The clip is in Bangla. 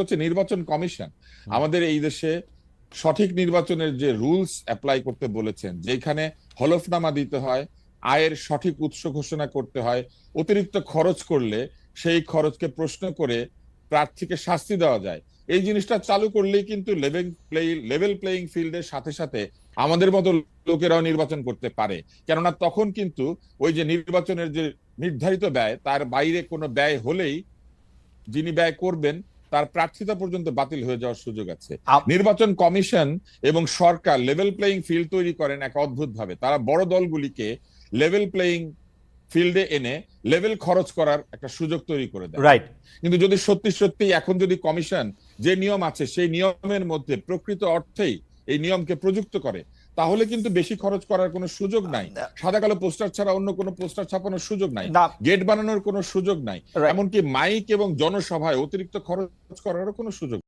হচ্ছে নির্বাচন কমিশন। আমাদের এই দেশে সঠিক নির্বাচনের যে রুলস অ্যাপ্লাই করতে বলেছেন, যেখানে হলফনামা দিতে হয়, আয়ের সঠিক উৎস ঘোষণা করতে হয়, অতিরিক্ত খরচ করলে সেই খরচকে প্রশ্ন করে প্রার্থীকে শাস্তি দেওয়া যায়। এই জিনিসটা চালু করলেই কিন্তু লেভেল প্লে, লেভেল প্লেইং ফিল্ডের সাথে সাথে আমাদের মতো লোকেরাও নির্বাচন করতে পারে। কেননা তখন কিন্তু ওই যে নির্বাচনের যে নির্ধারিত ব্যয়, তার বাইরে কোনো ব্যয় হলেই যিনি ব্যয় করবেন তার প্রার্থিতা পর্যন্ত বাতিল হয়ে যাওয়ার সুযোগ আছে। নির্বাচন কমিশন এবং সরকার লেভেল প্লেইং ফিল্ড তৈরি করেন এক অদ্ভুত ভাবে তারা বড় দলগুলিকে লেভেল প্লেইং ফিল্ডে এনে লেভেল খরচ করার একটা সুযোগ তৈরি করে দেয়। রাইট কিন্তু যদি সত্যি সত্যি এখন যদি কমিশন যে নিয়ম আছে সেই নিয়মের মধ্যে প্রকৃত অর্থেই এই নিয়মকে প্রযুক্ত করে তাহলে কিন্তু বেশি খরচ করার কোনো সুযোগ নাই। সাদা কালো পোস্টার ছাড়া অন্য কোনো পোস্টার ছাপানোর সুযোগ নাই। গেট বানানোর কোনো সুযোগ নাই। এমনকি মাইক এবং জনসভায় অতিরিক্ত খরচ করারও কোনো সুযোগ